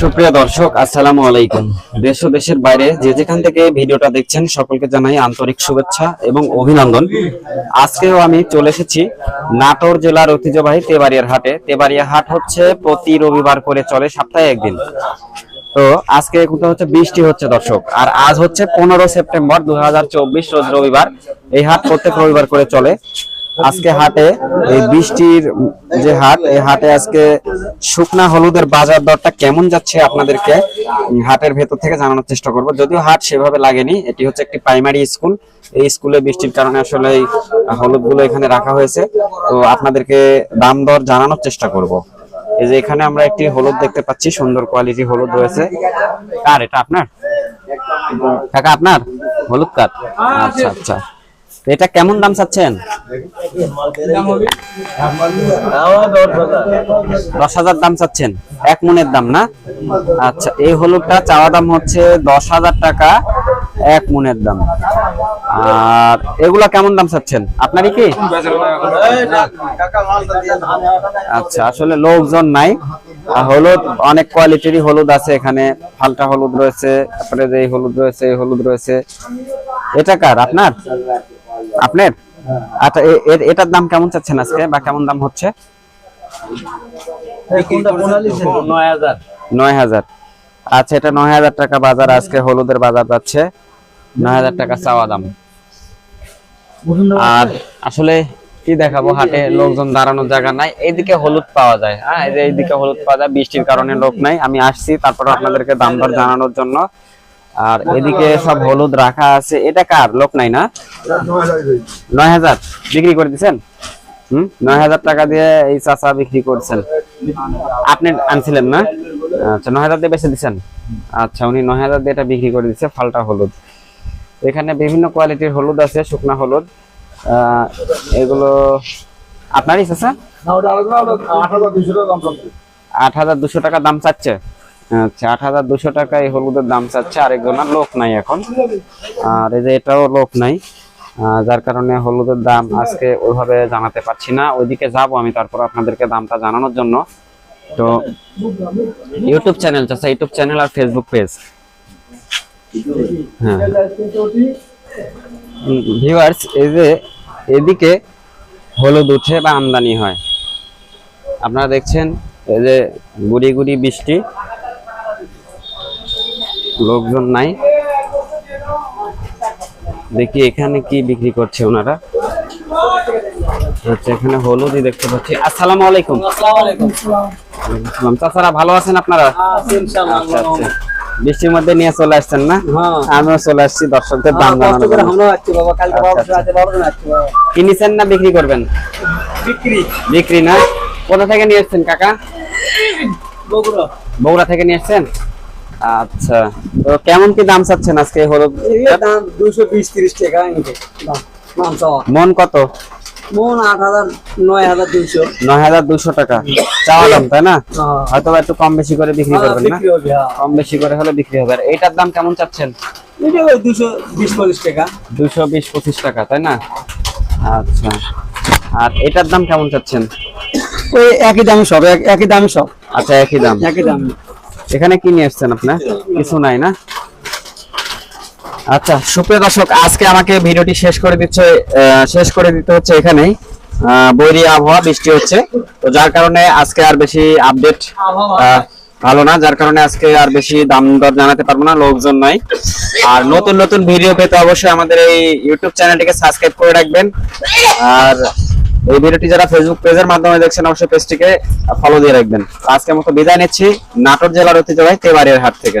সুপ্রিয় দর্শক, আসসালামু আলাইকুম। দেশ ও দেশের বাইরে যে যেখান থেকে ভিডিওটা দেখছেন, সকলকে জানাই আন্তরিক শুভেচ্ছা এবং অভিনন্দন। আজকেও আমি চলে এসেছি নাটোর জেলার ঐতিহ্যবাহী তেবাড়িয়ার হাটে। তেবাড়িয়া হাট হচ্ছে প্রতি রবিবার করে চলে, সপ্তাহে একদিন। তো আজকে কোথাও হচ্ছে বৃষ্টি হচ্ছে দর্শক, আর আজ হচ্ছে পনেরো সেপ্টেম্বর দু হাজার চব্বিশ, রোজ রবিবার। এই হাট প্রত্যেক রবিবার করে চলে। আজকে হাটে, এই বৃষ্টির যে হাট, এই হাটে আজকে শুকনা হলুদের বাজার দরটা কেমন যাচ্ছে আপনাদেরকে হাটের ভেতর থেকে জানানোর চেষ্টা করব। যদিও হাট সেভাবে লাগেনি, এটি হচ্ছে একটি প্রাইমারি স্কুল এই স্কুলে বৃষ্টির কারণে আসলে এই হলুদগুলো এখানে রাখা হয়েছে। তো আপনাদেরকে দাম দর জানানোর চেষ্টা করব। এই যে এখানে আমরা একটি হলুদ দেখতে পাচ্ছি, সুন্দর কোয়ালিটি হলুদ রয়েছে। কার এটা আপনার? কাকা, আপনার? হলুদ কার? আচ্ছা আচ্ছা। এটা কেমন দাম চাচ্ছেন? দশ হাজার দাম চাচ্ছেন। এক মনের দাম না? আচ্ছা এই হলুদটা চাওয়া দাম হচ্ছে দশ হাজার টাকা, এক মনের দাম। আর এগুলা কেমন দাম চাচ্ছেন? আপনারই কি? আচ্ছা আসলে লোকজন নাই। হলুদ, অনেক কোয়ালিটিরই হলুদ আছে এখানে। ফালটা হলুদ রয়েছে, তারপরে যে হলুদ রয়েছে, এই হলুদ রয়েছে। এটা কার? আপনার? আপনার? আচ্ছা এটার দাম কেমন চাচ্ছেন আজকে বা কেমন দাম হচ্ছে? নয় হাজার। আচ্ছা এটা নয় হাজার টাকা বাজার আজকে হলুদের বাজার যাচ্ছে। নয় হাজার টাকা চাওয়া দাম। আর আসলে কি দেখাবো হাটে লোকজন দাঁড়ানোর জায়গা নাই। এইদিকে হলুদ পাওয়া যায় হ্যাঁ? এই যে এইদিকে হলুদ পাওয়া যায় বৃষ্টির কারণে লোক নাই। আমি আসছি তারপর আপনাদেরকে দাম দর জানানোর জন্য। আর এদিকে সব হলুদ রাখা আছে। এটা কার? লোক নাই না? নয় হাজার। বিক্রি করে দিচ্ছেন হুম? নয় হাজার টাকা দিয়ে এই চাচা বিক্রি করছেন। আপনি আনছিলেন না? আচ্ছা নয় হাজার দিয়ে বেচে দিচ্ছেন আচ্ছা উনি নয় হাজার দিয়ে এটা বিক্রি করে দিচ্ছে ফালটা হলুদ। এখানে বিভিন্ন কোয়ালিটির হলুদ আছে শুকনা হলুদ। এগুলো আপনারই চাচা? আট হাজার দুশো টাকা দাম চাচ্ছে? আচ্ছা আট হাজার দুশো টাকা এই হলুদের দাম চাচ্ছে আরেকজনের লোক নাই এখন। আর এই যে এটাও লোক নাই যার কারণে হলুদের দাম আজকে ওইভাবে জানাতে পারছি না। ওইদিকে যাব আমি, তারপর আপনাদেরকে দামটা জানানোর জন্য। তো ইউটিউব চ্যানেল চাচা ইউটিউব চ্যানেল আর ফেসবুক পেজ হ্যাঁ। ভিউয়ার্স এই যে এদিকে হলুদ উঠে বা আমদানি হয়। আপনারা দেখছেন, এই যে গুড়ি গুড়ি বৃষ্টি। লোকজন নাই। দেখি এখানে কি বিক্রি করছে ওনারা। আচ্ছা এখানে হলুদই দেখতে পাচ্ছি। আসসালামু আলাইকুম। আসসালাম। চাচারা ভালো আছেন আপনারা? আচ্ছা আচ্ছা। বৃষ্টির মধ্যে নিয়ে চলে আসছেন না? আমিও চলে আসছি দর্শকদের দাম জন্য। আচ্ছা। কিনেছেন না বিক্রি করবেন? বিক্রি। না? কোথা থেকে নিয়ে এসছেন কাকা? বগুড়া থেকে নিয়ে এসছেন? আচ্ছা। তো কেমন কি দাম চাচ্ছেন আজকে এই হলুদ দুশো বিশ তিরিশ টাকা দাম দাম মন কত? মন আট হাজার নয় হাজার নয় হাজার দুশো টাকা। চাওয়া দাম তাই না? হ্যাঁ। হয়তো একটু কম বেশি করে বিক্রি করবেন না? হবে হ্যাঁ। কম বেশি করে হলে বিক্রি হবে। আর এইটার দাম কেমন চাচ্ছেন? এটা ওই দুশো বিশ পঁচিশ টাকা। দুশো বিশ পঁচিশ টাকা তাই না? আচ্ছা। আর এটার দাম কেমন চাচ্ছেন? ওই একই দামে সব একই দামে সব। আচ্ছা একই দাম। একই দামে। এখানে কি নিয়ে এসছেন আপনার কিছু নাই। না? আচ্ছা সুপ্রিয় দর্শক আজকে আমাকে ভিডিওটি শেষ করে দিচ্ছে শেষ করে দিতে হচ্ছে এখানেই। বৈরী আবহাওয়া বৃষ্টি হচ্ছে। তো যার কারণে আজকে আর বেশি আপডেট ভালো না। যার কারণে আজকে আর বেশি দাম দর জানাতে পারব না লোকজন নাই। আর নতুন নতুন ভিডিও পেতে অবশ্যই আমাদের এই ইউটিউব চ্যানেলটিকে সাবস্ক্রাইব করে রাখবেন। আর এই ভিডিওটি যারা ফেসবুক পেজের মাধ্যমে দেখছেন, অবশ্যই পেজটিকে ফলো দিয়ে রাখবেন। আজকের মতো বিদায় নিচ্ছি। নাটোর জেলার ঐতিহ্যবাহী তেবাড়িয়ার হাট থেকে।